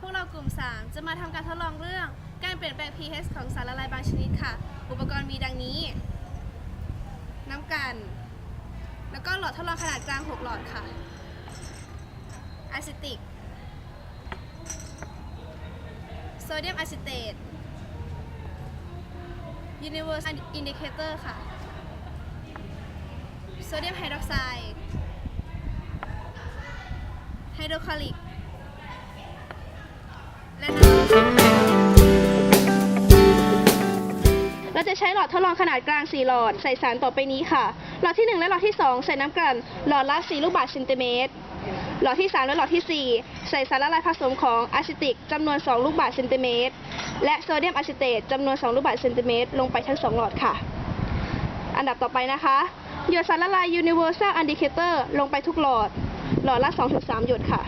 พวกเรากลุ่มสามจะมาทำการทดลองเรื่องการเปลี่ยนแปลง pH ของสารละลายบางชนิดค่ะ อุปกรณ์มีดังนี้ น้ำกัน แล้วก็หลอดทดลองขนาดกลาง 6 หลอดค่ะอะซิติก โซเดียมอะซิเตต Universal Indicator ค่ะ โซเดียมไฮดรอกไซด์ ไฮโดรคลอริก เราจะใช้หลอดทดลองขนาดกลาง 4 หลอด ใส่สารต่อไปนี้ค่ะ หลอดที่ 1 และหลอดที่ 2 ใส่น้ำกลั่นหลอดละ4ลูกบาศก์เซนติเมตร หลอดที่ 3 และหลอดทีสี่ 4 ใส่สารละลายผสมของอะซิติกจำนวน 2 ลูกบาศก์เซนติเมตร และโซเดียมอะซิเตตจำนวน 2 ลูกบาศก์เซนติเมตร ลงไปทั้ง 2 หลอดค่ะ อันดับต่อไปนะคะหยดสารละลาย Universal Indicator ลงไปทุกหลอด หลอดละ 2-3 หยดค่ะ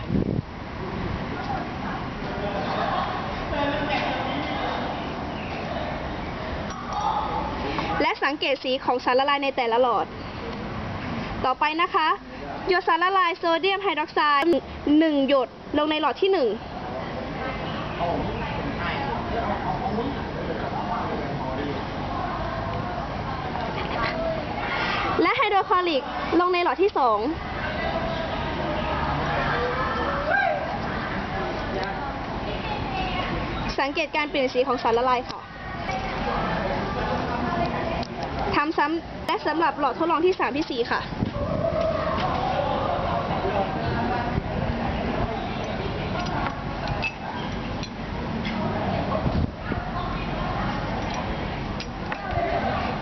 และสังเกตสีของสารละลายในแต่ละหลอด ต่อไปนะคะหยดสารละลายโซเดียมไฮดรอกไซด์หนึ่งหยดลงในหลอดที่หนึ่งและไฮโดรคลอริกลงในหลอดที่สอง สังเกตการเปลี่ยนสีของสารละลายค่ะทำซ้ำและสำหรับหลอดทดลองที่ 3 ที่ 4 ค่ะ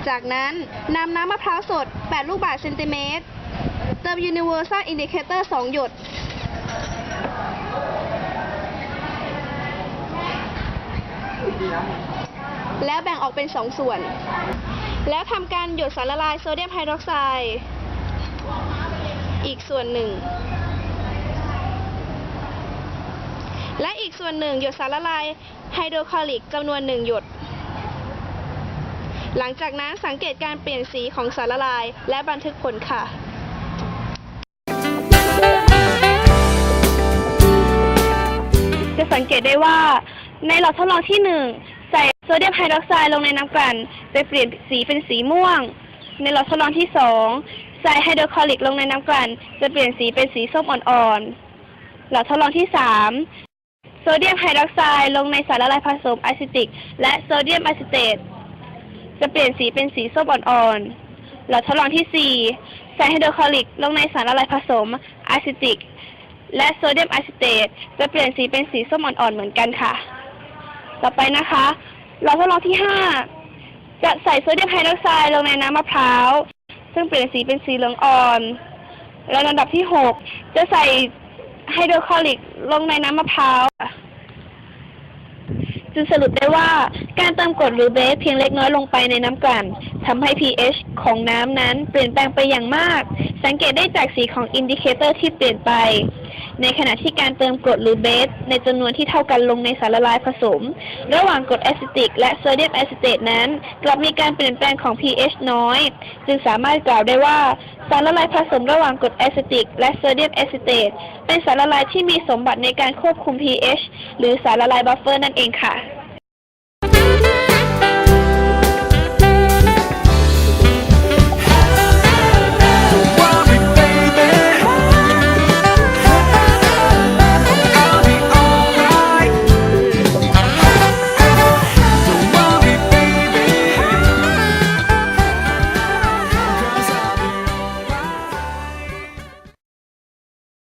จากนั้นนำน้ำมะพร้าวสด 8 ลูกบาศก์เซนติเมตรเติม Universal Indicator 2 หยด แล้วแบ่งออกเป็น 2 ส่วน แล้วทำการหยดสารละลายโซเดียมไฮดรอกไซด์อีกส่วนหนึ่ง และอีกส่วนหนึ่งหยดสารละลายไฮโดรคลอริกจำนวนหนึ่งหยด หลังจากนั้นสังเกตการเปลี่ยนสีของสารละลายและบันทึกผลค่ะจะสังเกตได้ว่า ในหลอดทดลองที่หนึ่งใส่โซเดียมไฮดรอกไซด์ลงในน้ำกลั่นจะเปลี่ยนสีเป็นสีม่วง ในหลอดทดลองที่สองใส่ไฮโดรคลอริกลงในน้ำกลั่นจะเปลี่ยนสีเป็นสีส้มอ่อนๆ หลอดทดลองที่สามโซเดียมไฮดรอกไซด์ลงในสารละลายผสมอะซิติก และโซเดียมอะซิเตตจะเปลี่ยนสีเป็นสีส้มอ่อนๆ หลอดทดลองที่4ใส่ไฮโดรคลอริกลงในสารละลายผสมอะซิติก และโซเดียมอะซิเตตจะเปลี่ยนสีเป็นสีส้มอ่อนๆ เหมือนกันค่ะ ต่อไปนะคะหลอดทดลองที่5จะใส่โซเดียมไฮดรอกไซด์ลงในน้ำมะพร้าว ซึ่งเปลี่ยนสีเป็นสีเหลืองอ่อน และลำดับที่6จะใส่ไฮโดรคลอริกลงในน้ำมะพร้าวจึงสรุปได้ว่าการเติมกรดหรือเบสเพียงเล็กน้อยลงไปในน้ำกลั่นทำให้ pH ของน้ำนั้นเปลี่ยนแปลงไปอย่างมาก สังเกตได้จากสีของอินดิเคเตอร์ที่เปลี่ยนไป ในขณะที่การเติมกรดหรือเบส ในจำนวนที่เท่ากันลงในสารละลายผสม ระหว่างกรดแอซิติก และโซเดียมแอซิเตตนั้น กลับมีการเปลี่ยนแปลงของ pH น้อย จึงสามารถกล่าวได้ว่าสารละลายผสมระหว่างกรดแอซิติก และโซเดียมแอซิเตตเป็นสารละลายที่มีสมบัติในการควบคุม pH หรือสารละลายบัฟเฟอร์นั่นเองค่ะ